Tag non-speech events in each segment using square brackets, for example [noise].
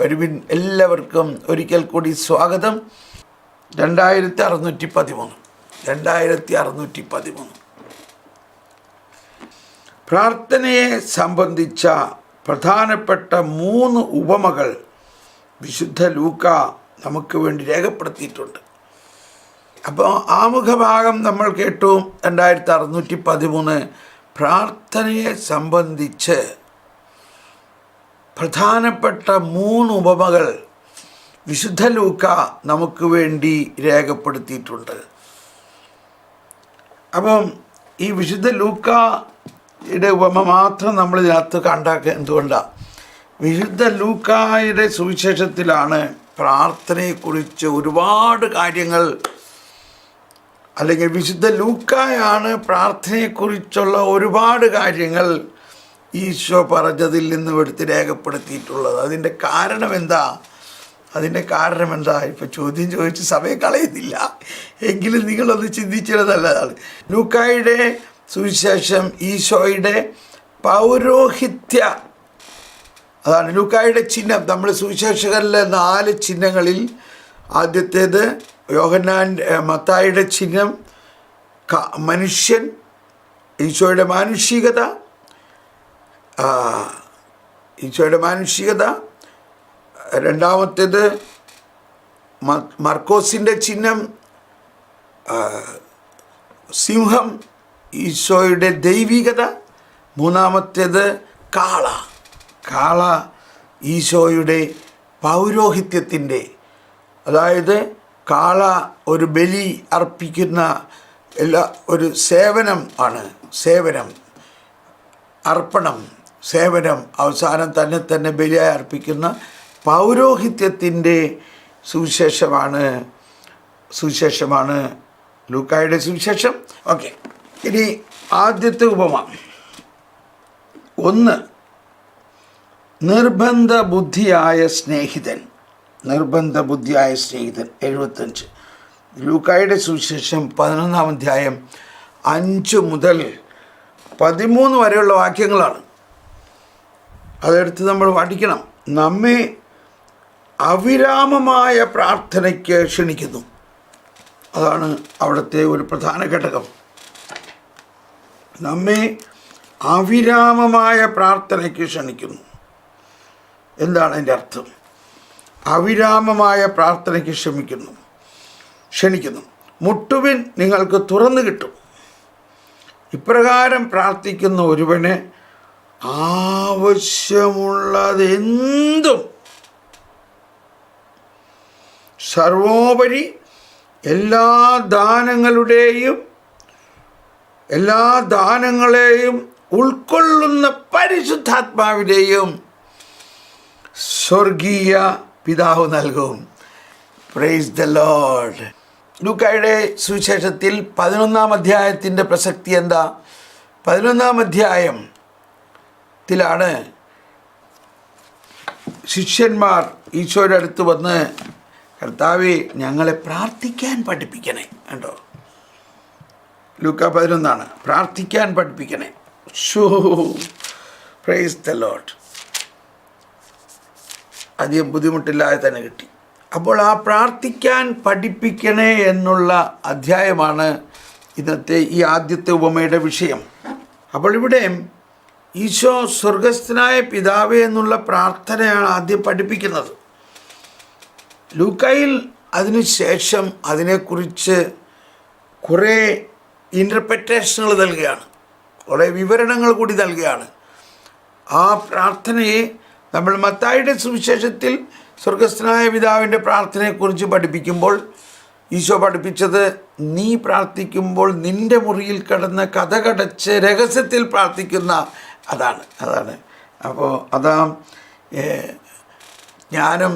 വരുവിൻ എല്ലാവർക്കും ഒരിക്കൽ കൂടി സ്വാഗതം. രണ്ടായിരത്തി അറുന്നൂറ്റി പതിമൂന്ന് രണ്ടായിരത്തി അറുന്നൂറ്റി പതിമൂന്ന് പ്രാർത്ഥനയെ സംബന്ധിച്ച പ്രധാനപ്പെട്ട മൂന്ന് ഉപമകൾ വിശുദ്ധ ലൂക്ക നമുക്ക് വേണ്ടി രേഖപ്പെടുത്തിയിട്ടുണ്ട്. അപ്പോൾ ആമുഖഭാഗം നമ്മൾ കേട്ടു. രണ്ടായിരത്തി അറുന്നൂറ്റി പതിമൂന്ന് പ്രാർത്ഥനയെ സംബന്ധിച്ച് പ്രധാനപ്പെട്ട മൂന്ന് ഉപമകൾ വിശുദ്ധ ലൂക്ക നമുക്ക് വേണ്ടി രേഖപ്പെടുത്തിയിട്ടുണ്ട്. അപ്പം ഈ വിശുദ്ധ ലൂക്കയുടെ ഉപമ മാത്രം നമ്മൾ ഇതിനകത്ത് കണ്ടാക്കുക എന്തുകൊണ്ടാണ് വിശുദ്ധ ലൂക്കായുടെ സുവിശേഷത്തിലാണ് പ്രാർത്ഥനയെക്കുറിച്ച് ഒരുപാട് കാര്യങ്ങൾ അല്ലെങ്കിൽ വിശുദ്ധ ലൂക്കായാണ് പ്രാർത്ഥനയെക്കുറിച്ചുള്ള ഒരുപാട് കാര്യങ്ങൾ ഈശോ പറഞ്ഞതിൽ നിന്നും എടുത്ത് രേഖപ്പെടുത്തിയിട്ടുള്ളത്. അതിന്റെ കാരണം എന്താ? അതിന്റെ കാരണം എന്താ? ഇപ്പം ചോദ്യം ചോദിച്ച് സമയം കളയുന്നില്ല. എങ്കിലും നിങ്ങളൊന്ന് ചിന്തിച്ചത് നല്ലതാണ്. ലൂക്കായുടെ സുവിശേഷം ഈശോയുടെ പൗരോഹിത്യ അതാണ് ലൂക്കായുടെ ചിഹ്നം. നമ്മൾ സുവിശേഷകരിലെ നാല് ചിഹ്നങ്ങളിൽ ആദ്യത്തേത് യോഹന്നാൻ മത്തായുടെ ചിഹ്നം മനുഷ്യൻ ഈശോയുടെ മാനുഷികത ഈശോയുടെ മാനുഷികത. രണ്ടാമത്തേത് മർക്കോസിന്റെ ചിഹ്നം സിംഹം ഈശോയുടെ ദൈവികത. മൂന്നാമത്തേത് കാള. കാള ഈശോയുടെ പൗരോഹിത്യത്തിന്റെ അതായത് കാള ഒരു ബലി അർപ്പിക്കുന്ന എല്ലാ ഒരു സേവനം ആണ്. സേവനം അർപ്പണം. സേവനം അവസാനം തന്നെ തന്നെ ബലിയായി അർപ്പിക്കുന്ന പൗരോഹിത്യത്തിന്റെ സുവിശേഷമാണ് സുവിശേഷമാണ് ലൂക്കായുടെ സുവിശേഷം. ഓക്കെ. ഇനി ആദ്യത്തെ ഉപമ. ഒന്ന് നിർബന്ധ ബുദ്ധിയായ സ്നേഹിതൻ. നിർബന്ധ ബുദ്ധിയായ സ്നേഹിതൻ. എഴുപത്തഞ്ച്. ലൂക്കായുടെ സുവിശേഷം പതിനൊന്നാം അധ്യായം അഞ്ച് മുതൽ പതിമൂന്ന് വരെയുള്ള വാക്യങ്ങളാണ്. അതെടുത്ത് നമ്മൾ പഠിക്കണം. നമ്മെ അവിരാമമായ പ്രാർത്ഥനയ്ക്ക് ക്ഷണിക്കുന്നു. അതാണ് അവിടുത്തെ ഒരു പ്രധാന ഘടകം. നമ്മെ അവിരാമമായ പ്രാർത്ഥനയ്ക്ക് ക്ഷണിക്കുന്നു. എന്താണ് അതിന്റെ അർത്ഥം? അവിരാമമായ പ്രാർത്ഥനയ്ക്ക് ക്ഷമിക്കുന്നു. ക്ഷണിക്കുന്നു. മുട്ടുവിൻ നിങ്ങൾക്ക് തുറന്നു കിട്ടും. ഇപ്രകാരം പ്രാർത്ഥിക്കുന്ന ഒരുവന് ആവശ്യമുള്ളതെന്തും സർവോപരി എല്ലാ ദാനങ്ങളുടെയും എല്ലാ ദാനങ്ങളെയും ഉൾക്കൊള്ളുന്ന പരിശുദ്ധാത്മാവിനെയും സ്വർഗീയ പിതാവ് നൽകും. പ്രൈസ് ദ ലോഡ് ലൂക്കായുടെ സുവിശേഷത്തിൽ പതിനൊന്നാം അധ്യായത്തിന്റെ പ്രസക്തി എന്താ? പതിനൊന്നാം അധ്യായത്തിലാണ് ശിഷ്യന്മാർ ഈശോയുടെ അടുത്ത് വന്ന് കർത്താവെ ഞങ്ങളെ പ്രാർത്ഥിക്കാൻ പഠിപ്പിക്കണേ. കണ്ടോ? ലൂക്ക പതിനൊന്നാണ്. പ്രാർത്ഥിക്കാൻ പഠിപ്പിക്കണേ. ഷോ പ്രൈസ് ദ ലോഡ് അധികം ബുദ്ധിമുട്ടില്ലാതെ തന്നെ കിട്ടി. അപ്പോൾ ആ പ്രാർത്ഥിക്കാൻ പഠിപ്പിക്കണേ എന്നുള്ള അധ്യായമാണ് ഇന്നത്തെ ഈ ആദ്യത്തെ ഉപമയുടെ വിഷയം. അപ്പോൾ ഇവിടെ ഈശോ സ്വർഗസ്ഥനായ പിതാവേ എന്നുള്ള പ്രാർത്ഥനയാണ് ആദ്യം പഠിപ്പിക്കുന്നത്. ലൂക്കായിൽ അതിനുശേഷം അതിനെക്കുറിച്ച് കുറേ ഇന്റർപ്രറ്റേഷനുകൾ നൽകുകയാണ്. കുറേ വിവരണങ്ങൾ കൂടി നൽകുകയാണ്. ആ പ്രാർത്ഥനയെ നമ്മൾ മത്തായിയുടെ സുവിശേഷത്തിൽ സ്വർഗസ്ഥനായ പിതാവിന്റെ പ്രാർത്ഥനയെക്കുറിച്ച് പഠിപ്പിക്കുമ്പോൾ ഈശോ പഠിപ്പിച്ചത് നീ പ്രാർത്ഥിക്കുമ്പോൾ നിന്റെ മുറിയിൽ കിടന്ന് കഥകടച്ച് രഹസ്യത്തിൽ പ്രാർത്ഥിക്കുന്ന അതാണ് അതാണ്. അപ്പോൾ അതാ ജ്ഞാനം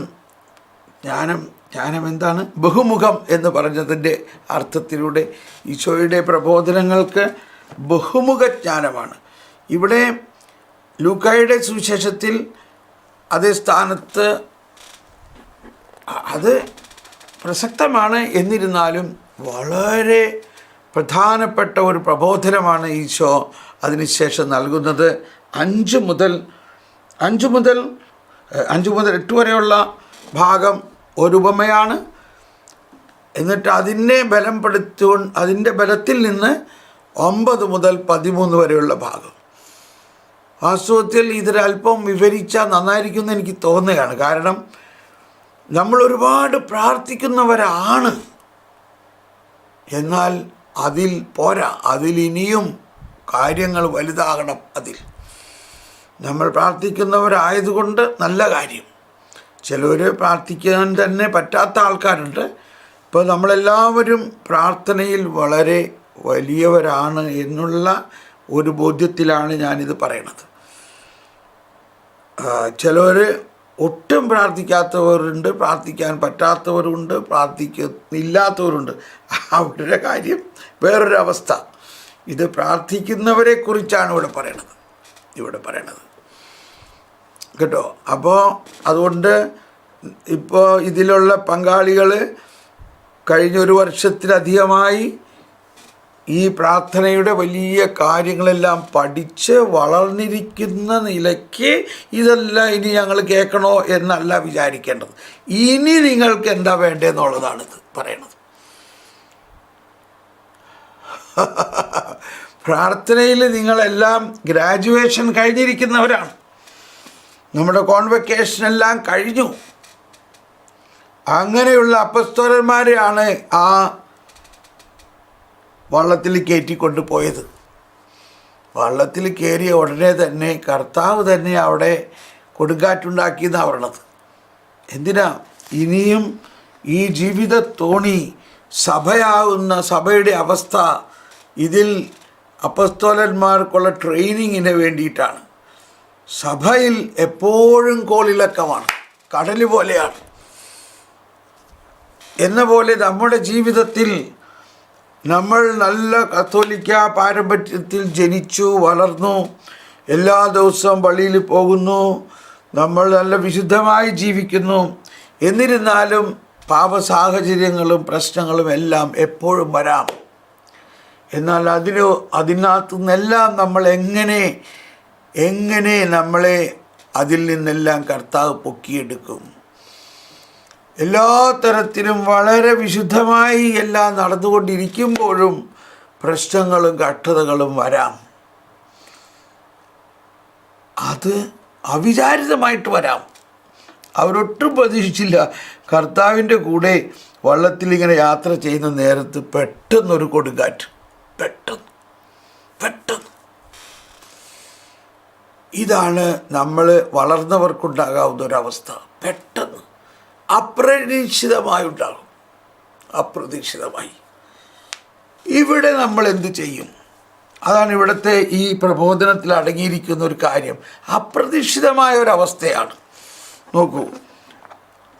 ജ്ഞാനം ജ്ഞാനം എന്താണ്? ബഹുമുഖം എന്ന് പറഞ്ഞതിന്റെ അർത്ഥത്തിലൂടെ ഈശോയുടെ പ്രബോധനങ്ങൾക്ക് ബഹുമുഖ ജ്ഞാനമാണ്. ഇവിടെ ലൂക്കായുടെ സുവിശേഷത്തിൽ അതേ സ്ഥാനത്ത് അത് പ്രസക്തമാണ് എന്നിരുന്നാലും വളരെ പ്രധാനപ്പെട്ട ഒരു പ്രബോധനമാണ് ഈശോ അതിനുശേഷം നൽകുന്നത്. അഞ്ച് മുതൽ അഞ്ച് മുതൽ അഞ്ച് മുതൽ എട്ട് വരെയുള്ള ഭാഗം ഒരു ഉപമയാണ്. എന്നിട്ട് അതിനെ ബലപ്പെടുത്തുകൊണ്ട് അതിന്റെ ബലത്തിൽ നിന്ന് ഒമ്പത് മുതൽ പതിമൂന്ന് വരെയുള്ള ഭാഗം. വാസ്തവത്തിൽ ഇതിലല്പം വിവരിച്ചാൽ നന്നായിരിക്കുമെന്ന് എനിക്ക് തോന്നുകയാണ്. കാരണം നമ്മൾ ഒരുപാട് പ്രാർത്ഥിക്കുന്നവരാണ്. എന്നാൽ അതിൽ പോരാ. അതിലിനിയും കാര്യങ്ങൾ വലുതാകണം അതിൽ. നമ്മൾ പ്രാർത്ഥിക്കുന്നവരായതുകൊണ്ട് നല്ല കാര്യം. ചിലവർ പ്രാർത്ഥിക്കാൻ തന്നെ പറ്റാത്ത ആൾക്കാരുണ്ട്. ഇപ്പോൾ നമ്മളെല്ലാവരും പ്രാർത്ഥനയിൽ വളരെ വലിയവരാണ് എന്നുള്ള ഒരു ബോധ്യത്തിലാണ് ഞാനിത് പറയണത്. ചിലവർ ഒട്ടും പ്രാർത്ഥിക്കാത്തവരുണ്ട് പ്രാർത്ഥിക്കാൻ പറ്റാത്തവരുണ്ട് പ്രാർത്ഥിക്കുന്നില്ലാത്തവരുണ്ട് അവരുടെ കാര്യം വേറൊരു അവസ്ഥ ഇത് പ്രാർത്ഥിക്കുന്നവരെ കുറിച്ചാണ് ഇവിടെ പറയണത്. ഇവിടെ പറയണത്. കേട്ടോ? അപ്പോൾ അതുകൊണ്ട് ഇപ്പോൾ ഇതിലുള്ള പങ്കാളികൾ കഴിഞ്ഞൊരു വർഷത്തിലധികമായി ഈ പ്രാർത്ഥനയുടെ വലിയ കാര്യങ്ങളെല്ലാം പഠിച്ച് വളർന്നിരിക്കുന്ന നിലയ്ക്ക് ഇതെല്ലാം ഇനി ഞങ്ങൾ കേൾക്കണോ എന്നല്ല വിചാരിക്കേണ്ടത്. ഇനി നിങ്ങൾക്ക് എന്താ വേണ്ടതെന്നുള്ളതാണിത് പറയണത്. [laughs] പ്രാർത്ഥനയിൽ നിങ്ങളെല്ലാം ഗ്രാജുവേഷൻ കഴിഞ്ഞിരിക്കുന്നവരാണ്. നമ്മുടെ കോൺവെക്കേഷൻ എല്ലാം കഴിഞ്ഞു. അങ്ങനെയുള്ള അപ്പസ്തോലന്മാരെയാണ് ആ വള്ളത്തിൽ കയറ്റിക്കൊണ്ട് പോയത് വള്ളത്തിൽ കയറിയ ഉടനെ തന്നെ കർത്താവ് തന്നെ അവിടെ കൊടുങ്കാറ്റുണ്ടാക്കിയെന്നാണ് പറയണത് എന്തിനാ? ഇനിയും ഈ ജീവിത തോണി സഭയാവുന്ന സഭയുടെ അവസ്ഥ ഇതിൽ അപ്പസ്തോലന്മാർക്കുള്ള ട്രെയിനിങ്ങിന് വേണ്ടിയിട്ടാണ്. സഭയിൽ എപ്പോഴും കോളിളക്കമാണ്. കടൽ പോലെയാണ്. എന്ന പോലെ നമ്മുടെ ജീവിതത്തിൽ നമ്മൾ നല്ല കത്തോലിക്ക പാരമ്പര്യത്തിൽ ജനിച്ചു വളർന്നു എല്ലാ ദിവസവും പള്ളിയിൽ പോകുന്നു നമ്മൾ നല്ല വിശുദ്ധമായി ജീവിക്കുന്നു. എന്നിരുന്നാലും പാപ സാഹചര്യങ്ങളും പ്രശ്നങ്ങളും എല്ലാം എപ്പോഴും വരാം. എന്നാൽ അതിന് അതിനകത്തു നിന്നെല്ലാം നമ്മൾ എങ്ങനെ എങ്ങനെ നമ്മളെ അതിൽ നിന്നെല്ലാം കർത്താവ് പൊക്കിയെടുക്കും? എല്ലാ തരത്തിലും വളരെ വിശുദ്ധമായി എല്ലാം നടന്നുകൊണ്ടിരിക്കുമ്പോഴും പ്രശ്നങ്ങളും കഷ്ടതകളും വരാം. അത് അവിചാരിതമായിട്ട് വരാം. അവരൊട്ടും പ്രതീക്ഷിച്ചില്ല. കർത്താവിന്റെ കൂടെ വള്ളത്തിൽ ഇങ്ങനെ യാത്ര ചെയ്യുന്ന നേരത്ത് പെട്ടെന്നൊരു കൊടുങ്കാറ്റ്. പെട്ടെന്ന് പെട്ടെന്ന്. ഇതാണ് നമ്മൾ വളർന്നവർക്കുണ്ടാകാവുന്ന ഒരവസ്ഥ പെട്ടെന്ന് അപ്രതീക്ഷിതമായി ഉണ്ടാകും അപ്രതീക്ഷിതമായി. ഇവിടെ നമ്മൾ എന്ത് ചെയ്യും? അതാണ് ഇവിടുത്തെ ഈ പ്രബോധനത്തിൽ അടങ്ങിയിരിക്കുന്ന ഒരു കാര്യം. അപ്രതീക്ഷിതമായ ഒരവസ്ഥയാണ് നോക്കൂ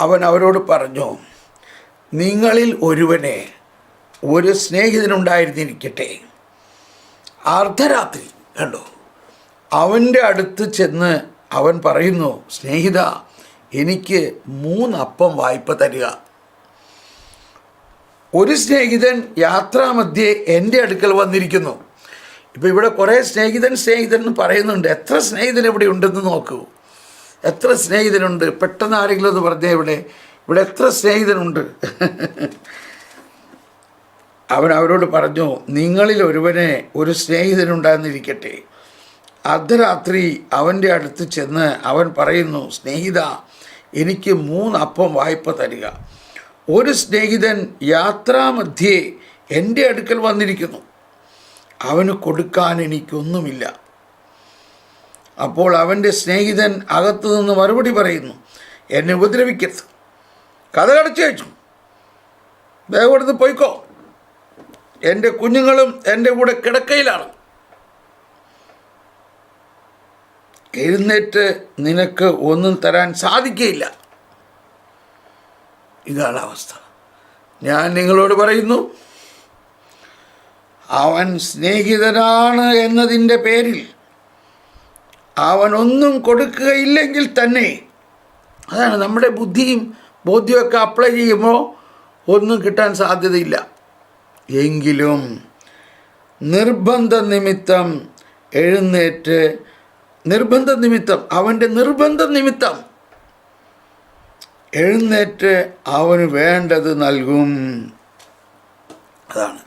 അവൻ അവരോട് പറഞ്ഞു നിങ്ങളിൽ ഒരുവനെ ഒരു സ്നേഹിതനുണ്ടായിരുന്നിരിക്കട്ടെ. അർദ്ധരാത്രി കണ്ടോ? അവന്റെ അടുത്ത് ചെന്ന് അവൻ പറയുന്നു സ്നേഹിത എനിക്ക് മൂന്നപ്പം വായ്പ തരിക. ഒരു സ്നേഹിതൻ യാത്രാമധ്യേ എന്റെ അടുക്കൽ വന്നിരിക്കുന്നു. ഇപ്പം ഇവിടെ കുറേ സ്നേഹിതൻ സ്നേഹിതൻ എന്ന് പറയുന്നുണ്ട്. എത്ര സ്നേഹിതൻ ഇവിടെ ഉണ്ടെന്ന് നോക്കൂ. എത്ര സ്നേഹിതനുണ്ട്? പെട്ടെന്ന് ആരെങ്കിലും ഒന്ന് പറഞ്ഞേ ഇവിടെ. ഇവിടെ എത്ര സ്നേഹിതനുണ്ട്? [laughs] അവൻ അവരോട് പറഞ്ഞു നിങ്ങളിൽ ഒരുവനെ ഒരു സ്നേഹിതനുണ്ടായിരുന്നിരിക്കട്ടെ. അർദ്ധരാത്രി അവന്റെ അടുത്ത് ചെന്ന് അവൻ പറയുന്നു സ്നേഹിത എനിക്ക് മൂന്ന് അപ്പം വായ്പ തരിക. ഒരു സ്നേഹിതൻ യാത്രാമധ്യേ എന്റെ അടുക്കൽ വന്നിരിക്കുന്നു. അവന് കൊടുക്കാൻ എനിക്കൊന്നുമില്ല. അപ്പോൾ അവന്റെ സ്നേഹിതൻ അകത്തു നിന്ന് മറുപടി പറയുന്നു എന്നെ ഉപദ്രവിക്കരുത്. കഥ കടച്ചു വെച്ചു. ദയവെടുത്ത് പോയിക്കോ. എന്റെ കുഞ്ഞുങ്ങളും എന്റെ കൂടെ കിടക്കയിലാണ്. എഴുന്നേറ്റ് നിനക്ക് ഒന്നും തരാൻ സാധിക്കുകയില്ല ഇതാണ് അവസ്ഥ. ഞാൻ നിങ്ങളോട് പറയുന്നു അവൻ സ്നേഹിതനാണ് എന്നതിന്റെ പേരിൽ അവൻ ഒന്നും കൊടുക്കുകയില്ലെങ്കിൽ തന്നെ അതാണ് നമ്മുടെ ബുദ്ധിയും ബോധ്യമൊക്കെ അപ്ലൈ ചെയ്യുമ്പോൾ ഒന്നും കിട്ടാൻ സാധ്യതയില്ല. എങ്കിലും നിർബന്ധ നിമിത്തം എഴുന്നേറ്റ് നിർബന്ധ നിമിത്തം അവന്റെ നിർബന്ധ നിമിത്തം എഴുന്നേറ്റ് അവന് വേണ്ടത് നൽകും. അതാണ്.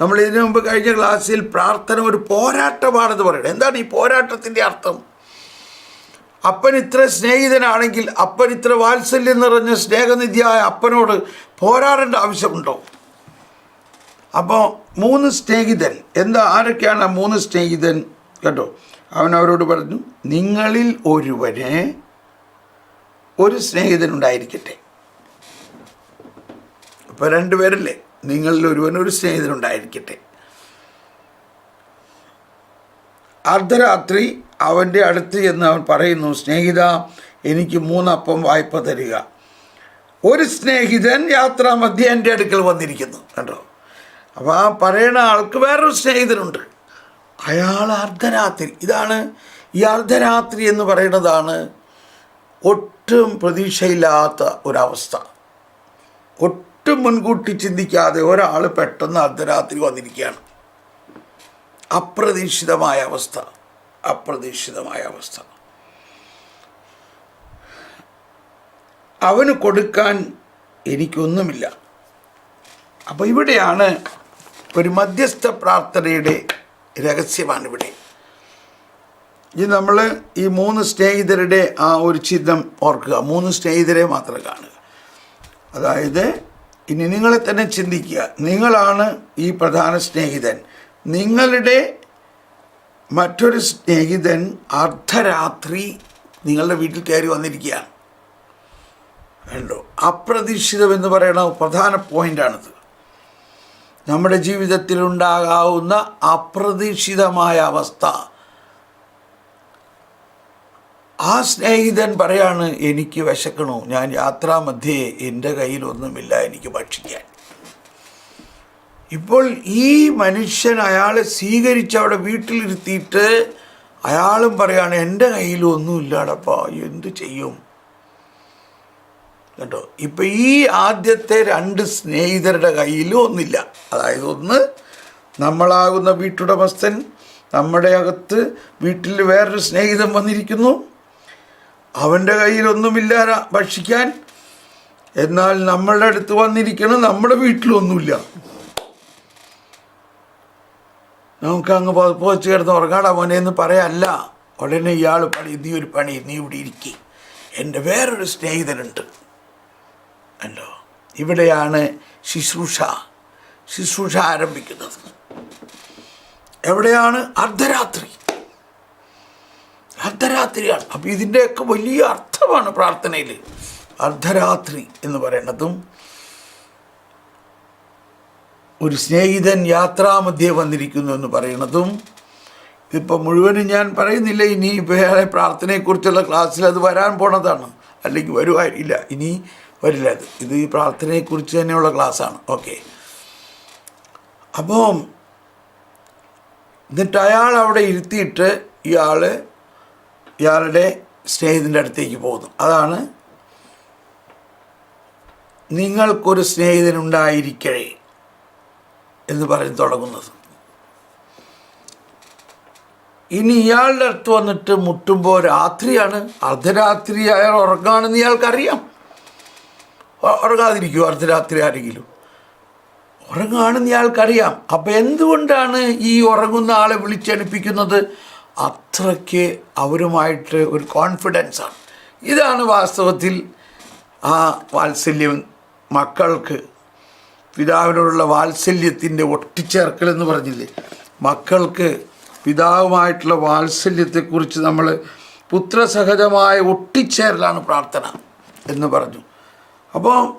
നമ്മൾ ഇതിനു മുമ്പ് കഴിഞ്ഞ ക്ലാസ്സിൽ പ്രാർത്ഥന ഒരു പോരാട്ടമാണെന്ന് പറയുന്നത്. എന്താണ് ഈ പോരാട്ടത്തിന്റെ അർത്ഥം? അപ്പൻ ഇത്ര സ്നേഹിതനാണെങ്കിൽ അപ്പൻ ഇത്ര വാത്സല്യം നിറഞ്ഞ സ്നേഹനിധിയായ അപ്പനോട് പോരാടേണ്ട ആവശ്യമുണ്ടോ? അപ്പോൾ മൂന്ന് സ്നേഹിതൻ. എന്താ? ആരൊക്കെയാണ് ആ മൂന്ന് സ്നേഹിതൻ? കേട്ടോ. അവൻ അവരോട് പറഞ്ഞു നിങ്ങളിൽ ഒരുവന് ഒരു സ്നേഹിതൻ ഉണ്ടായിരിക്കട്ടെ. ഇപ്പോൾ രണ്ടുപേരല്ലേ നിങ്ങളിൽ ഒരുവൻ ഒരു സ്നേഹിതൻ ഉണ്ടായിരിക്കട്ടെ. അർദ്ധരാത്രി അവന്റെ അടുത്ത് എന്ന് അവൻ പറയുന്നു സ്നേഹിത എനിക്ക് മൂന്നപ്പം വായ്പ തരിക. ഒരു സ്നേഹിതൻ യാത്രാമധ്യ എന്റെ അടുക്കൽ വന്നിരിക്കുന്നു. കണ്ടോ? അപ്പോൾ ആ പറയുന്ന ആൾക്ക് വേറൊരു സ്നേഹിതനുണ്ട്. അയാൾ അർദ്ധരാത്രി. ഇതാണ് ഈ അർദ്ധരാത്രി എന്ന് പറയുന്നതാണ് ഒട്ടും പ്രതീക്ഷയില്ലാത്ത ഒരവസ്ഥ. ഒട്ടും മുൻകൂട്ടി ചിന്തിക്കാതെ ഒരാൾ പെട്ടെന്ന് അർദ്ധരാത്രി വന്നിരിക്കുകയാണ്. അപ്രതീക്ഷിതമായ അവസ്ഥ. അപ്രതീക്ഷിതമായ അവസ്ഥ. അവന് കൊടുക്കാൻ എനിക്കൊന്നുമില്ല. അപ്പോൾ ഇവിടെയാണ് ഒരു മധ്യസ്ഥ പ്രാർത്ഥനയുടെ രഹസ്യമാണ് ഇവിടെ. ഇനി നമ്മൾ ഈ മൂന്ന് സ്നേഹിതരുടെ ആ ഒരു ചിഹ്നം ഓർക്കുക. മൂന്ന് സ്നേഹിതരെ മാത്രം കാണുക. അതായത് ഇനി നിങ്ങളെ തന്നെ ചിന്തിക്കുക. നിങ്ങളാണ് ഈ പ്രധാന സ്നേഹിതൻ. നിങ്ങളുടെ മറ്റൊരു സ്നേഹിതൻ അർദ്ധരാത്രി നിങ്ങളുടെ വീട്ടിൽ കയറി വന്നിരിക്കുകയാണ്. കണ്ടോ? അപ്രതീക്ഷിതം എന്ന് പറയുന്ന പ്രധാന പോയിന്റാണിത് നമ്മുടെ ജീവിതത്തിൽ ഉണ്ടാകാവുന്ന അപ്രതീക്ഷിതമായ അവസ്ഥ. ആ സ്നേഹിതൻ പറയാണ് എനിക്ക് വിശക്കണു. ഞാൻ യാത്രാമധ്യേ എന്റെ കയ്യിലൊന്നുമില്ല എനിക്ക് ഭക്ഷിക്കാൻ. ഇപ്പോൾ ഈ മനുഷ്യൻ അയാളെ സ്വീകരിച്ച് അവിടെ വീട്ടിലിരുത്തിയിട്ട് അയാളും പറയാണ് എന്റെ കയ്യിലൊന്നുമില്ലാടപ്പാ എന്തു ചെയ്യും? കേട്ടോ ഇപ്പം ഈ ആദ്യത്തെ രണ്ട് സ്നേഹിതരുടെ കയ്യിലും ഒന്നില്ല. അതായത് ഒന്ന് നമ്മളാകുന്ന വീട്ടുടമസ്ഥൻ നമ്മുടെ അകത്ത് വീട്ടിൽ വേറൊരു സ്നേഹിതൻ വന്നിരിക്കുന്നു. അവന്റെ കയ്യിലൊന്നുമില്ല ഭക്ഷിക്കാൻ. എന്നാൽ നമ്മളുടെ അടുത്ത് വന്നിരിക്കണം നമ്മുടെ വീട്ടിലൊന്നുമില്ല. നമുക്ക് അങ്ങ് പോച്ചു കിടന്ന് ഉറങ്ങാടാ മോനെ എന്ന് പറയല്ല. ഉടനെ ഇയാൾ പണി നീ ഒരു പണി നീ ഇവിടെ ഇരിക്കേ. എന്റെ വേറൊരു സ്നേഹിതനുണ്ട്. അല്ലോ ഇവിടെയാണ് ശുശ്രൂഷ. ശുശ്രൂഷ ആരംഭിക്കുന്നത്. എവിടെയാണ്? അർദ്ധരാത്രി. അർദ്ധരാത്രിയാണ്. അപ്പം ഇതിന്റെയൊക്കെ വലിയ അർത്ഥമാണ് പ്രാർത്ഥനയിൽ അർദ്ധരാത്രി എന്ന് പറയുന്നതും ഒരു സ്നേഹിതൻ യാത്രാമധ്യേ വന്നിരിക്കുന്നു എന്ന് പറയുന്നതും ഇതിപ്പോൾ മുഴുവനും ഞാൻ പറയുന്നില്ല. ഇനി വേറെ പ്രാർത്ഥനയെക്കുറിച്ചുള്ള ക്ലാസ്സിൽ അത് വരാൻ പോണതാണ്. അല്ലെങ്കിൽ വരുവായിരിക്കില്ല ഇനി വരില്ല. അത് ഇത് ഈ പ്രാർത്ഥനയെക്കുറിച്ച് തന്നെയുള്ള ക്ലാസ്സാണ്. ഓക്കെ. അപ്പോൾ എന്നിട്ട് അയാൾ അവിടെ ഇരുത്തിയിട്ട് ഇയാൾ ഇയാളുടെ സ്നേഹിതന്റെ അടുത്തേക്ക് പോകുന്നു. അതാണ് നിങ്ങൾക്കൊരു സ്നേഹിതനുണ്ടായിരിക്കഴേ എന്ന് പറഞ്ഞ് തുടങ്ങുന്നത്. ഇനി ഇയാളുടെ അടുത്ത് വന്നിട്ട് മുട്ടുമ്പോൾ രാത്രിയാണ്. അർദ്ധരാത്രി അയാൾ ഉറങ്ങാണെന്ന് ഇയാൾക്കറിയാം. ഉറങ്ങാതിരിക്കുമോ അർദ്ധരാത്രി ആരെങ്കിലും. ഉറങ്ങുകയാണെന്ന് ഇയാൾക്കറിയാം. അപ്പം എന്തുകൊണ്ടാണ് ഈ ഉറങ്ങുന്ന ആളെ വിളിച്ചടുപ്പിക്കുന്നത്? അത്രയ്ക്ക് അവരുമായിട്ട് ഒരു കോൺഫിഡൻസാണ് ഇതാണ് വാസ്തവത്തിൽ ആ വാത്സല്യം മക്കൾക്ക്. പിതാവിനോടുള്ള വാത്സല്യത്തിന്റെ ഒട്ടിച്ചേർക്കൽ എന്ന് പറഞ്ഞില്ലേ? മക്കൾക്ക് പിതാവുമായിട്ടുള്ള വാത്സല്യത്തെക്കുറിച്ച് നമ്മൾ പുത്രസഹജമായ ഒട്ടിച്ചേരലാണ് പ്രാർത്ഥന എന്ന് പറഞ്ഞു. അപ്പോൾ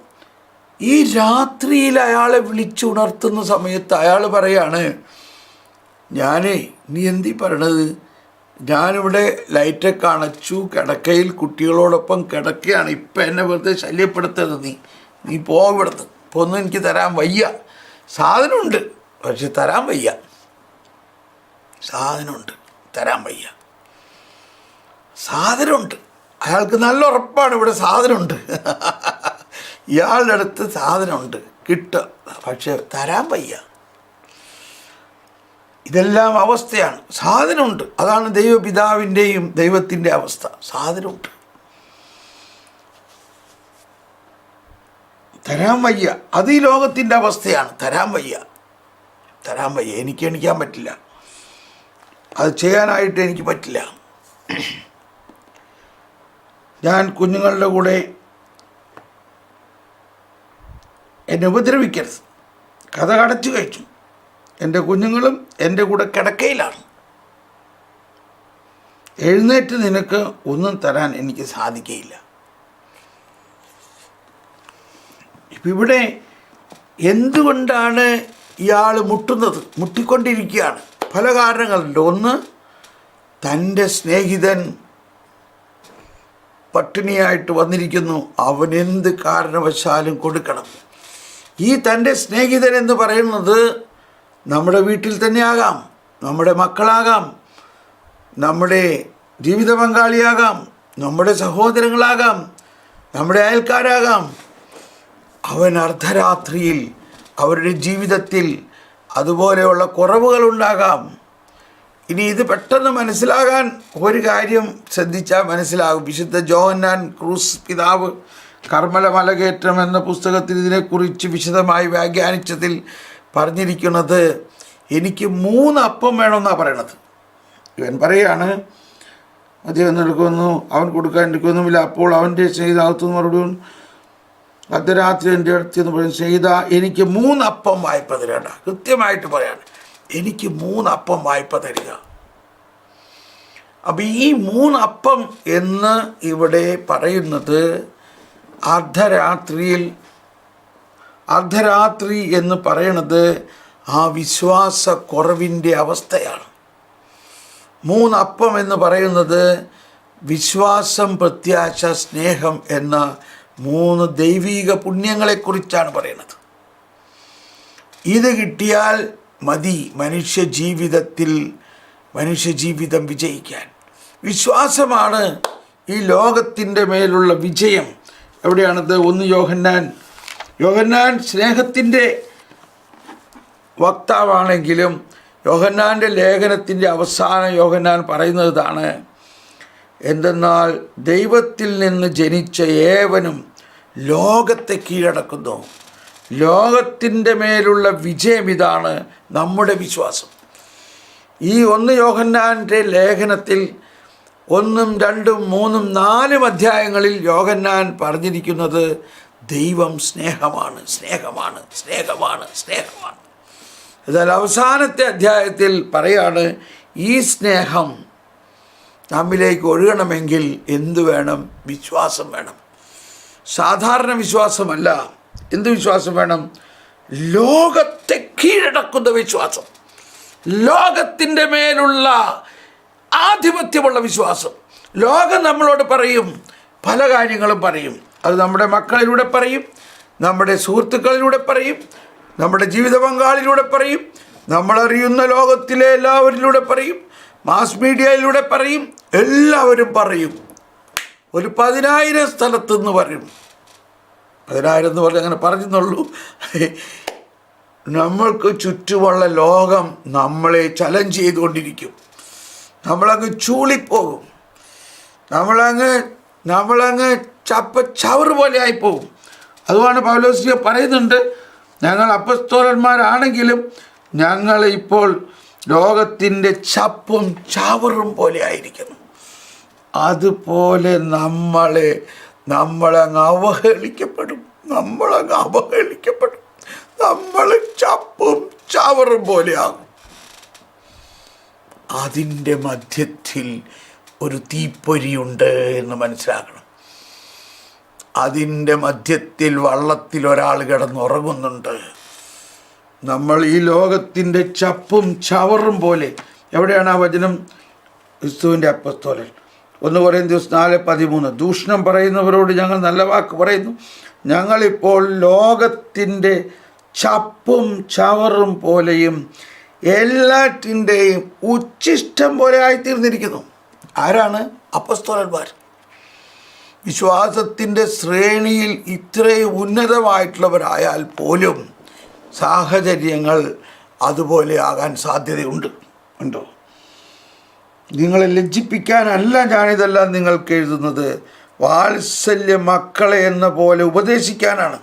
ഈ രാത്രിയിൽ അയാളെ വിളിച്ചുണർത്തുന്ന സമയത്ത് അയാൾ പറയാണ് ഞാനേ നീ എന്തി പറയണത്? ഞാനിവിടെ ലൈറ്റൊക്കെ അണച്ചു കിടക്കയിൽ കുട്ടികളോടൊപ്പം കിടക്കുകയാണ്. ഇപ്പം എന്നെ വെറുതെ ശല്യപ്പെടുത്തരുത് നീ. നീ പോ ഇവിടുന്ന്. എനിക്ക് തരാൻ വയ്യ. സാധനമുണ്ട്. പക്ഷെ തരാൻ വയ്യ. സാധനമുണ്ട്. തരാൻ വയ്യ. സാധനമുണ്ട്. അയാൾക്ക് നല്ല ഉറപ്പാണ് ഇവിടെ സാധനമുണ്ട്. [laughs] ഇയാളുടെ അടുത്ത് സാധനമുണ്ട്. കിട്ടുക പക്ഷെ തരാൻ വയ്യ. ഇതെല്ലാം അവസ്ഥയാണ്. സാധനമുണ്ട്. അതാണ് ദൈവപിതാവിന്റെയും ദൈവത്തിന്റെ അവസ്ഥ. സാധനമുണ്ട്. തരാൻ വയ്യ. അത് ഈ ലോകത്തിന്റെ അവസ്ഥയാണ്. തരാൻ വയ്യ. തരാൻ വയ്യ. എനിക്ക് എണിക്കാൻ പറ്റില്ല. അത് ചെയ്യാനായിട്ട് എനിക്ക് പറ്റില്ല. ഞാൻ കുഞ്ഞുങ്ങളുടെ കൂടെ എന്നെ ഉപദ്രവിക്കരുത്. കഥ കടച്ചു കഴിച്ചു എന്റെ കുഞ്ഞുങ്ങളും എന്റെ കൂടെ കിടക്കയിലാണ്. എഴുന്നേറ്റ് നിനക്ക് ഒന്നും തരാൻ എനിക്ക് സാധിക്കയില്ല. ഇപ്പം ഇവിടെ എന്തുകൊണ്ടാണ് ഇയാൾ മുട്ടുന്നത്? മുട്ടിക്കൊണ്ടിരിക്കുകയാണ്. പല കാരണങ്ങളുണ്ട്. ഒന്ന് തന്റെ സ്നേഹിതൻ പട്ടിണിയായിട്ട് വന്നിരിക്കുന്നു. അവനെന്ത് കാരണവശാലും കൊടുക്കണം. ഈ തന്റെ സ്നേഹിതൻ എന്ന് പറയുന്നത് നമ്മുടെ വീട്ടിൽ തന്നെയാകാം നമ്മുടെ മക്കളാകാം നമ്മുടെ ജീവിത പങ്കാളിയാകാം നമ്മുടെ സഹോദരങ്ങളാകാം നമ്മുടെ അയൽക്കാരാകാം. അവൻ അർദ്ധരാത്രിയിൽ അവരുടെ ജീവിതത്തിൽ അതുപോലെയുള്ള കുറവുകളുണ്ടാകാം ഇനി ഇത് പെട്ടെന്ന് മനസ്സിലാകാൻ ഒരു കാര്യം ശ്രദ്ധിച്ചാൽ മനസ്സിലാകും. വിശുദ്ധ ജോഹന്നാൻ ക്രൂസ് പിതാവ് കർമ്മല മലകയറ്റം എന്ന പുസ്തകത്തിൽ ഇതിനെക്കുറിച്ച് വിശദമായി വ്യാഖ്യാനിച്ചതിൽ പറഞ്ഞിരിക്കുന്നത് എനിക്ക് മൂന്ന് അപ്പം വേണമെന്നാണ് പറയണത്. ഇവൻ പറയാണ് അദ്ദേഹം എടുക്കുന്നു അവൻ കൊടുക്കാൻ എടുക്കുന്നുമില്ല അപ്പോൾ അവന്റെ സ്നേഹിതാകത്തുനിന്ന് മറുപടി അർദ്ധരാത്രി എന്റെ അടുത്ത് എന്ന് പറയും സ്നേഹിത എനിക്ക് മൂന്ന് അപ്പം വായ്പ തരേണ്ട. കൃത്യമായിട്ട് പറയാണ് എനിക്ക് മൂന്ന് അപ്പം വായ്പ തരിക. അപ്പം ഈ മൂന്ന് അപ്പം എന്ന് ഇവിടെ പറയുന്നത് അർദ്ധരാത്രിയിൽ അർദ്ധരാത്രി എന്ന് പറയണത് ആ വിശ്വാസക്കുറവിന്റെ അവസ്ഥയാണ്. മൂന്നപ്പം എന്ന് പറയുന്നത് വിശ്വാസം പ്രത്യാശ സ്നേഹം എന്ന മൂന്ന് ദൈവീക പുണ്യങ്ങളെക്കുറിച്ചാണ് പറയുന്നത് ഇത് കിട്ടിയാൽ മതി മനുഷ്യ ജീവിതത്തിൽ മനുഷ്യ ജീവിതം വിജയിക്കാൻ. വിശ്വാസമാണ് ഈ ലോകത്തിന്റെ മേലുള്ള വിജയം. എവിടെയാണത് ഒന്ന് യോഹന്നാൻ. യോഹന്നാൻ സ്നേഹത്തിന്റെ വക്താവാണെങ്കിലും യോഹന്നാന്റെ ലേഖനത്തിന്റെ അവസാനം യോഹന്നാൻ പറയുന്നതാണ് എന്തെന്നാൽ ദൈവത്തിൽ നിന്ന് ജനിച്ച ഏവനും ലോകത്തെ കീഴടക്കുന്നു. ലോകത്തിന്റെ മേലുള്ള വിജയം ഇതാണ് നമ്മുടെ വിശ്വാസം. ഈ ഒന്ന് യോഹന്നാന്റെ ലേഖനത്തിൽ ഒന്നും രണ്ടും മൂന്നും നാലും അധ്യായങ്ങളിൽ യോഗന്നാൻ പറഞ്ഞിരിക്കുന്നത് ദൈവം സ്നേഹമാണ് സ്നേഹമാണ് സ്നേഹമാണ് സ്നേഹമാണ്. എന്നാൽ അവസാനത്തെ അധ്യായത്തിൽ പറയാണ് ഈ സ്നേഹം നമ്മിലേക്ക് ഒഴുകണമെങ്കിൽ എന്തു വേണം? വിശ്വാസം വേണം. സാധാരണ വിശ്വാസമല്ല. എന്ത് വിശ്വാസം വേണം? ലോകത്തെ കീഴടക്കുന്ന വിശ്വാസം. ലോകത്തിന്റെ മേലുള്ള ആധിപത്യമുള്ള വിശ്വാസം. ലോകം നമ്മളോട് പറയും പല കാര്യങ്ങളും പറയും. അത് നമ്മുടെ മക്കളിലൂടെ പറയും നമ്മുടെ സുഹൃത്തുക്കളിലൂടെ പറയും നമ്മുടെ ജീവിത പങ്കാളിലൂടെ പറയും നമ്മളറിയുന്ന ലോകത്തിലെ എല്ലാവരിലൂടെ പറയും മാസ് മീഡിയയിലൂടെ പറയും എല്ലാവരും പറയും. ഒരു പതിനായിരം സ്ഥലത്ത് നിന്ന് പറയും. പതിനായിരം എന്ന് പറഞ്ഞ് അങ്ങനെ പറഞ്ഞെന്നുള്ളൂ. നമ്മൾക്ക് ചുറ്റുമുള്ള ലോകം നമ്മളെ ചലഞ്ച് ചെയ്തുകൊണ്ടിരിക്കും. നമ്മളങ്ങ് ചൂളിപ്പോകും. നമ്മളങ്ങ് നമ്മളങ്ങ് ചപ്പ ചവർ പോലെ ആയിപ്പോകും. അതുകൊണ്ട് പൗലോസിയ പറയുന്നുണ്ട്. ഞങ്ങൾ അപ്പസ്തോലന്മാരാണെങ്കിലും ഞങ്ങൾ ഇപ്പോൾ ലോകത്തിന്റെ ചപ്പും ചവറും പോലെ ആയിരിക്കുന്നു. അതുപോലെ നമ്മളെ നമ്മളങ്ങ് അവഹേളിക്കപ്പെടും. നമ്മളങ്ങ് അവഹേളിക്കപ്പെടും. നമ്മൾ ചപ്പും ചവറും പോലെയാകും അതിന്റെ മധ്യത്തിൽ ഒരു തീപ്പൊരിയുണ്ട് എന്ന് മനസ്സിലാക്കണം. അതിന്റെ മധ്യത്തിൽ വള്ളത്തിൽ ഒരാൾ കിടന്നുറങ്ങുന്നുണ്ട്. നമ്മൾ ഈ ലോകത്തിന്റെ ചപ്പും ചവറും പോലെ എവിടെയാണ് ആ വചനം? ക്രിസ്തുവിന്റെ അപ്പസ്തോലൻ. ഒന്ന് പറയുന്ന ദിവസം നാല് പതിമൂന്ന്. ദൂഷണം പറയുന്നവരോട് ഞങ്ങൾ നല്ല വാക്ക് പറയുന്നു. ഞങ്ങളിപ്പോൾ ലോകത്തിന്റെ ചപ്പും ചവറും പോലെയും എല്ലാറ്റിന്റെയും ഉച്ചിഷ്ടം പോലെ ആയിത്തീർന്നിരിക്കുന്നു. ആരാണ്? അപ്പസ്തോലന്മാർ. വിശ്വാസത്തിന്റെ ശ്രേണിയിൽ ഇത്രയും ഉന്നതമായിട്ടുള്ളവരായാൽ പോലും സാഹചര്യങ്ങൾ അതുപോലെ ആകാൻ സാധ്യതയുണ്ട്. ഉണ്ടോ? നിങ്ങളെ ലജ്ജിപ്പിക്കാനല്ല ഞാനിതെല്ലാം നിങ്ങൾക്ക് എഴുതുന്നത്. വാത്സല്യ മക്കളെ എന്ന പോലെ ഉപദേശിക്കാനാണ്.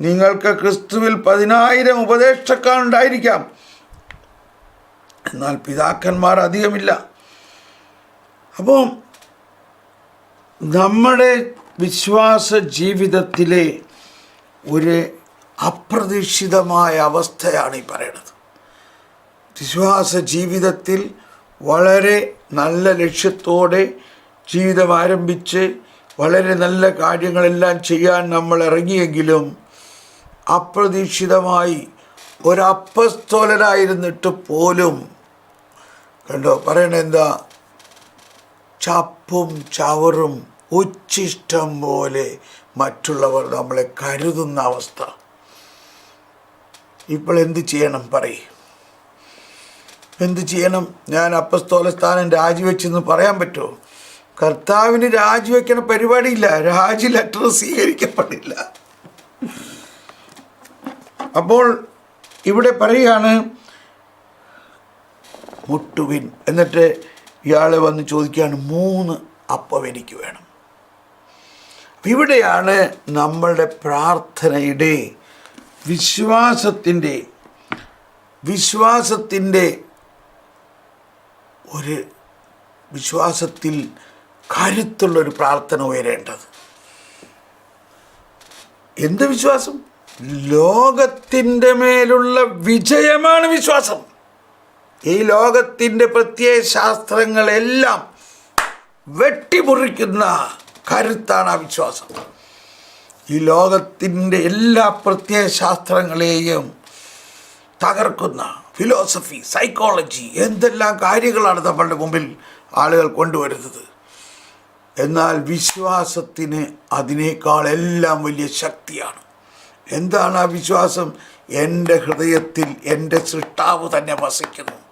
നിങ്ങൾക്ക് ക്രിസ്തുവിൽ പതിനായിരം ഉപദേഷ്ടക്കാരുണ്ടായിരിക്കാം എന്നാൽ പിതാക്കന്മാർ അധികമില്ല. അപ്പോൾ നമ്മുടെ വിശ്വാസ ജീവിതത്തിലെ ഒരു അപ്രതീക്ഷിതമായ അവസ്ഥയാണ് ഈ പറയുന്നത് വിശ്വാസ ജീവിതത്തിൽ വളരെ നല്ല ലക്ഷ്യത്തോടെ ജീവിതം ആരംഭിച്ച് വളരെ നല്ല കാര്യങ്ങളെല്ലാം ചെയ്യാൻ നമ്മൾ ഇറങ്ങിയെങ്കിലും അപ്രതീക്ഷിതമായി ഒരപ്പസ്തോലനായിരുന്നിട്ട് പോലും കണ്ടോ? പറയണ എന്താ? ചപ്പും ചവറും ഉച്ചിഷ്ടം പോലെ മറ്റുള്ളവർ നമ്മളെ കരുതുന്ന അവസ്ഥ. ഇപ്പോൾ എന്ത് ചെയ്യണം? പറയും. എന്ത് ചെയ്യണം? ഞാൻ അപ്പസ്തോല സ്ഥാനം രാജിവെച്ചെന്ന് പറയാൻ പറ്റുമോ? കർത്താവിന് രാജിവെക്കണ പരിപാടിയില്ല. രാജി ലെറ്റർ സ്വീകരിക്കപ്പെടില്ല. അപ്പോൾ ഇവിടെ പറയുകയാണ് മുട്ടുവിൻ. എന്നിട്ട് ഇയാളെ വന്ന് ചോദിക്കുകയാണ് മൂന്ന് അപ്പം എനിക്ക് വേണം. ഇവിടെയാണ് നമ്മളുടെ പ്രാർത്ഥനയുടെ വിശ്വാസത്തിന്റെ വിശ്വാസത്തിന്റെ ഒരു വിശ്വാസത്തിൽ കരുത്തുള്ളൊരു പ്രാർത്ഥന ഉയരേണ്ടത്. എന്ത് വിശ്വാസം? ലോകത്തിന്റെ മേലുള്ള വിജയമാണ് വിശ്വാസം. ഈ ലോകത്തിന്റെ പ്രത്യയ ശാസ്ത്രങ്ങളെല്ലാം വെട്ടിമുറിക്കുന്ന കരുത്താണ് ആ വിശ്വാസം. ഈ ലോകത്തിന്റെ എല്ലാ പ്രത്യയ ശാസ്ത്രങ്ങളെയും തകർക്കുന്ന ഫിലോസഫി സൈക്കോളജി എന്തെല്ലാം കാര്യങ്ങളാണ് നമ്മളുടെ മുമ്പിൽ ആളുകൾ കൊണ്ടുവരുന്നത്. എന്നാൽ വിശ്വാസത്തിന് അതിനേക്കാൾ എല്ലാം വലിയ ശക്തിയാണ്. എന്താണ് ആ വിശ്വാസം? എന്റെ ഹൃദയത്തിൽ എന്റെ സൃഷ്ടാവ് തന്നെ വസിക്കുന്നു.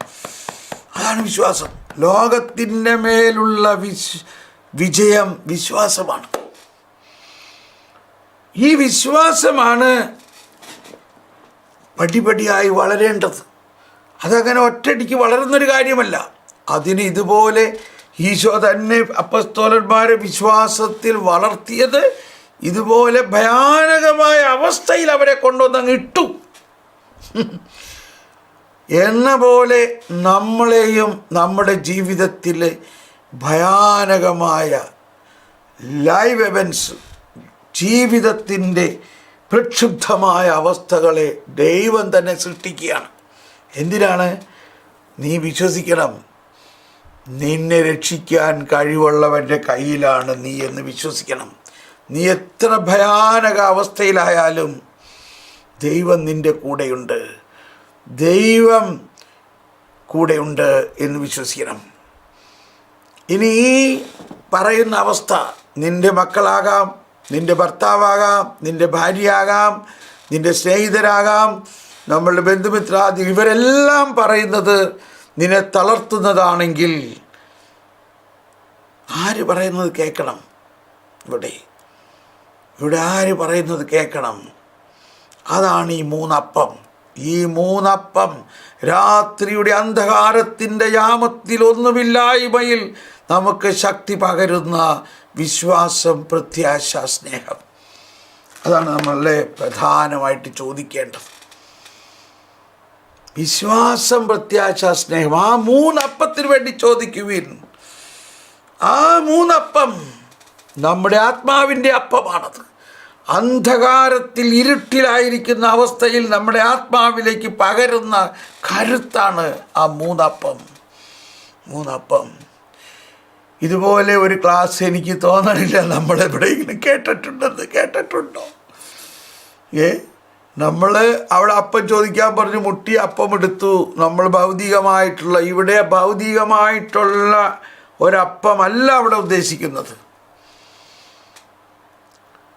അതാണ് വിശ്വാസം. ലോകത്തിന്റെ മേലുള്ള വിശ് വിജയം വിശ്വാസമാണ്. ഈ വിശ്വാസമാണ് പടിപടിയായി വളരേണ്ടത്. അതങ്ങനെ ഒറ്റയടിക്ക് വളരുന്നൊരു കാര്യമല്ല. അതിന് ഇതുപോലെ ഈശോ തന്നെ അപ്പസ്തോലന്മാരെ വിശ്വാസത്തിൽ വളർത്തിയത് ഇതുപോലെ ഭയാനകമായ അവസ്ഥയിൽ അവരെ കൊണ്ടുവന്നങ്ങ് ഇട്ടു. എന്ന പോലെ നമ്മളെയും നമ്മുടെ ജീവിതത്തിലെ ഭയാനകമായ ലൈവ് എവൻസ് ജീവിതത്തിന്റെ പ്രക്ഷുബ്ധമായ അവസ്ഥകളെ ദൈവം തന്നെ സൃഷ്ടിക്കുകയാണ്. എന്തിനാണ്? നീ വിശ്വസിക്കണം. നിന്നെ രക്ഷിക്കാൻ കഴിവുള്ളവന്റെ കയ്യിലാണ് നീ എന്ന് വിശ്വസിക്കണം. നീ എത്ര ഭയാനക അവസ്ഥയിലായാലും ദൈവം നിന്റെ കൂടെയുണ്ട്. ദൈവം കൂടെയുണ്ട് എന്ന് വിശ്വസിക്കണം. ഇനി ഈ പറയുന്ന അവസ്ഥ നിന്റെ മക്കളാകാം നിന്റെ ഭർത്താവാകാം നിന്റെ ഭാര്യയാകാം നിന്റെ സ്നേഹിതരാകാം നമ്മളുടെ ബന്ധുമിത്രാദി ഇവരെല്ലാം പറയുന്നത് നിന്നെ തളർത്തുന്നതാണെങ്കിൽ ആര് പറയുന്നത് കേൾക്കണം ഇവിടെ? ഇവിടെ ആര് പറയുന്നത് കേൾക്കണം? അതാണ് ഈ മൂന്നപ്പം. ഈ മൂന്നപ്പം രാത്രിയുടെ അന്ധകാരത്തിന്റെ യാമത്തിൽ ഒന്നുമില്ലായ്മയിൽ നമുക്ക് ശക്തി പകരുന്ന വിശ്വാസം പ്രത്യാശ സ്നേഹം. അതാണ് നമ്മളെ പ്രധാനമായിട്ട് ചോദിക്കേണ്ടത്. വിശ്വാസം പ്രത്യാശ സ്നേഹം ആ മൂന്നപ്പത്തിന് വേണ്ടി ചോദിക്കുവിൻ. ആ മൂന്നപ്പം നമ്മുടെ ആത്മാവിന്റെ അപ്പമാണത്. അന്ധകാരത്തിൽ ഇരുട്ടിലായിരിക്കുന്ന അവസ്ഥയിൽ നമ്മുടെ ആത്മാവിലേക്ക് പകരുന്ന കരുത്താണ് ആ മൂന്നപ്പം. മൂന്നപ്പം. ഇതുപോലെ ഒരു ക്ലാസ് എനിക്ക് തോന്നണില്ല. നമ്മളെവിടെയെങ്കിലും കേട്ടിട്ടുണ്ടെന്ന് കേട്ടിട്ടുണ്ടോ? ഏ? നമ്മൾ അവിടെ അപ്പം ചോദിക്കാൻ പറഞ്ഞു മുട്ടി അപ്പം എടുത്തു. നമ്മൾ ഭൗതികമായിട്ടുള്ള ഇവിടെ ഭൗതികമായിട്ടുള്ള ഒരപ്പമല്ല അവിടെ ഉദ്ദേശിക്കുന്നത്.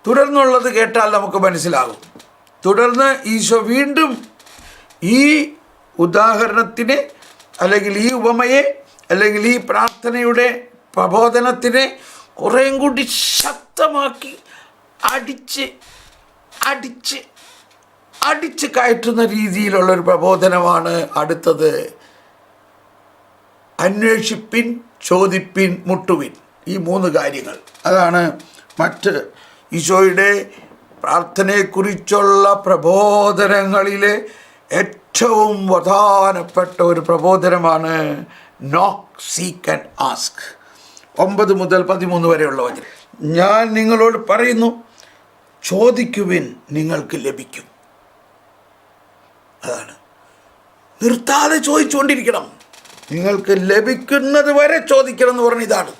തുടർന്നുള്ളത് കേട്ടാൽ നമുക്ക് മനസ്സിലാകും. തുടർന്ന് ഈശോ വീണ്ടും ഈ ഉദാഹരണത്തിനെ അല്ലെങ്കിൽ ഈ ഉപമയെ അല്ലെങ്കിൽ ഈ പ്രാർത്ഥനയുടെ പ്രബോധനത്തിനെ കുറേയും കൂടി ശക്തമാക്കി അടിച്ച് അടിച്ച് അടിച്ച് കയറ്റുന്ന രീതിയിലുള്ളൊരു പ്രബോധനമാണ് അടുത്തത്. അന്വേഷിപ്പിൻ ചോദിപ്പിൻ മുട്ടുവിൻ. ഈ മൂന്ന് കാര്യങ്ങൾ. അതാണ് മറ്റ് ഈശോയുടെ പ്രാർത്ഥനയെക്കുറിച്ചുള്ള പ്രബോധനങ്ങളിലെ ഏറ്റവും പ്രധാനപ്പെട്ട ഒരു പ്രബോധനമാണ് നോക്ക് സീക്ക് ആൻഡ് ആസ്ക് ഒമ്പത് മുതൽ പതിമൂന്ന് വരെയുള്ള വചനം. ഞാൻ നിങ്ങളോട് പറയുന്നു ചോദിക്കുവിൻ നിങ്ങൾക്ക് ലഭിക്കും. അതാണ്. നിർത്താതെ ചോദിച്ചുകൊണ്ടിരിക്കണം. നിങ്ങൾക്ക് ലഭിക്കുന്നത് വരെ ചോദിക്കണം എന്ന് പറഞ്ഞ ഇതാണ്.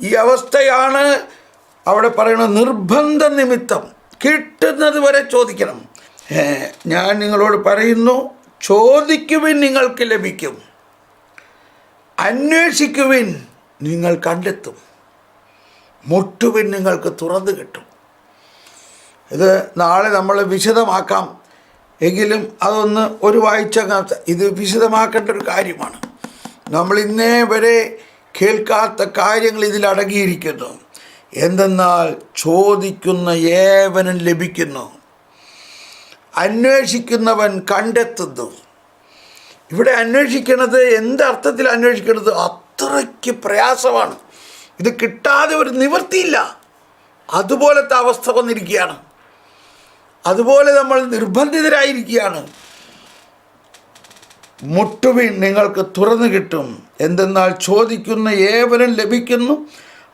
ഈ അവസ്ഥയാണ് അവിടെ പറയണ നിർബന്ധ നിമിത്തം കിട്ടുന്നത് വരെ ചോദിക്കണം. ഞാൻ നിങ്ങളോട് പറയുന്നു ചോദിക്കുവിൻ നിങ്ങൾക്ക് ലഭിക്കും. അന്വേഷിക്കുവിൻ നിങ്ങൾ കണ്ടെത്തും. മുട്ടുവിൻ നിങ്ങൾക്ക് തുറന്നു കിട്ടും. ഇത് നാളെ നമ്മൾ വിശദമാക്കാം. എങ്കിലും അതൊന്ന് ഒരു വായിച്ച ഇത് വിശദമാക്കേണ്ട ഒരു കാര്യമാണ്. നമ്മൾ ഇന്നേ വരെ കേൾക്കാത്ത കാര്യങ്ങൾ ഇതിൽ അടങ്ങിയിരിക്കുന്നു. എന്തെന്നാൽ ചോദിക്കുന്ന ഏവനും ലഭിക്കുന്നു. അന്വേഷിക്കുന്നവൻ കണ്ടെത്തുന്നു. ഇവിടെ അന്വേഷിക്കുന്നത് എന്തർത്ഥത്തിൽ അന്വേഷിക്കുന്നത് അത്രയ്ക്ക് പ്രയാസമാണ്. ഇത് കിട്ടാതെ ഒരു നിവൃത്തിയില്ല. അതുപോലത്തെ അവസ്ഥ വന്നിരിക്കുകയാണ്. അതുപോലെ നമ്മൾ നിർബന്ധിതരായിരിക്കുകയാണ്. മുട്ടുവിൻ നിങ്ങൾക്ക് തുറന്നു കിട്ടും. എന്തെന്നാൽ ചോദിക്കുന്ന ഏവനും ലഭിക്കുന്നു.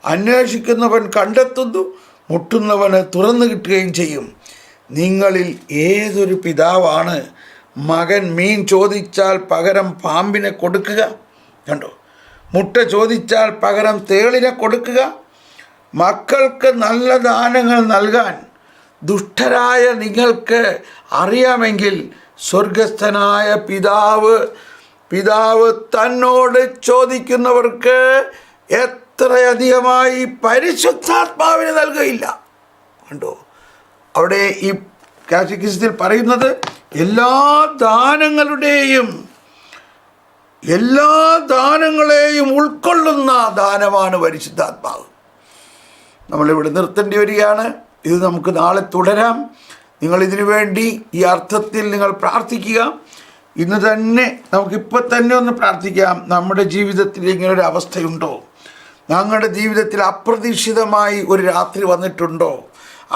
അന്വേഷിക്കുന്നവൻ കണ്ടെത്തുന്നു മുട്ടുന്നവന് തുറന്നു കിട്ടുകയും ചെയ്യും. നിങ്ങളിൽ ഏതൊരു പിതാവാണ് മകൻ മീൻ ചോദിച്ചാൽ പകരം പാമ്പിനെ കൊടുക്കുക? കണ്ടോ? മുട്ട ചോദിച്ചാൽ പകരം തേളിനെ കൊടുക്കുക? മക്കൾക്ക് നല്ല ദാനങ്ങൾ നൽകാൻ ദുഷ്ടരായ നിങ്ങൾക്ക് അറിയാമെങ്കിൽ സ്വർഗസ്ഥനായ പിതാവ് പിതാവ് തന്നോട് ചോദിക്കുന്നവർക്ക് എത്രയധികമായി പരിശുദ്ധാത്മാവിന് നൽകുകയില്ല കണ്ടോ? അവിടെ ഈ കാറ്റഗിസത്തിൽ പറയുന്നത് എല്ലാ ദാനങ്ങളുടെയും എല്ലാ ദാനങ്ങളെയും ഉൾക്കൊള്ളുന്ന ദാനമാണ് പരിശുദ്ധാത്മാവ്. നമ്മളിവിടെ നിർത്തേണ്ടി വരികയാണ്. ഇത് നമുക്ക് നാളെ തുടരാം. നിങ്ങൾ ഇതിനു വേണ്ടി ഈ അർത്ഥത്തിൽ നിങ്ങൾ പ്രാർത്ഥിക്കുക. ഇന്ന് തന്നെ നമുക്കിപ്പോൾ തന്നെ ഒന്ന് പ്രാർത്ഥിക്കാം. നമ്മുടെ ജീവിതത്തിൽ ഇങ്ങനൊരു അവസ്ഥയുണ്ടോ? ഞങ്ങളുടെ ജീവിതത്തിൽ അപ്രതീക്ഷിതമായി ഒരു രാത്രി വന്നിട്ടുണ്ടോ?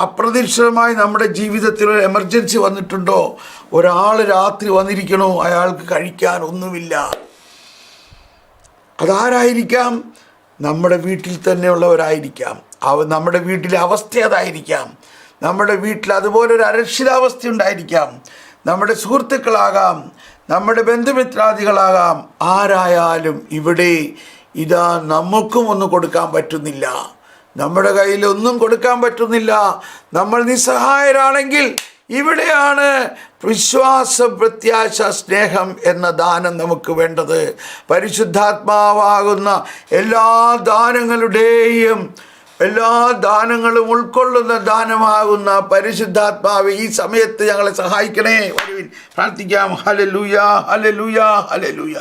അപ്രതീക്ഷിതമായി നമ്മുടെ ജീവിതത്തിൽ ഒരു എമർജൻസി വന്നിട്ടുണ്ടോ? ഒരാൾ രാത്രി വന്നിരിക്കണോ? അയാൾക്ക് കഴിക്കാൻ ഒന്നുമില്ല. അതാരായിരിക്കാം? നമ്മുടെ വീട്ടിൽ തന്നെയുള്ളവരായിരിക്കാം. അവ നമ്മുടെ വീട്ടിലെ അവസ്ഥ അതായിരിക്കാം. നമ്മുടെ വീട്ടിൽ അതുപോലെ ഒരു അരക്ഷിതാവസ്ഥ ഉണ്ടായിരിക്കാം. നമ്മുടെ സുഹൃത്തുക്കളാകാം. നമ്മുടെ ബന്ധുമിത്രാദികളാകാം. ആരായാലും ഇവിടെ ഇതാ നമുക്കും ഒന്നും കൊടുക്കാൻ പറ്റുന്നില്ല. നമ്മുടെ കയ്യിൽ ഒന്നും കൊടുക്കാൻ പറ്റുന്നില്ല. നമ്മൾ നിസ്സഹായരാണെങ്കിൽ ഇവിടെയാണ് വിശ്വാസ പ്രത്യാശ സ്നേഹം എന്ന ദാനം നമുക്ക് വേണ്ടത്. പരിശുദ്ധാത്മാവാകുന്ന എല്ലാ ദാനങ്ങളുടെയും എല്ലാ ദാനങ്ങളും ഉൾക്കൊള്ളുന്ന ദാനമാകുന്ന പരിശുദ്ധാത്മാവ് ഈ സമയത്ത് ഞങ്ങളെ സഹായിക്കണേ. പ്രാർത്ഥിക്കാം. ഹലലുയാ ഹലലുയാ ഹലലുയ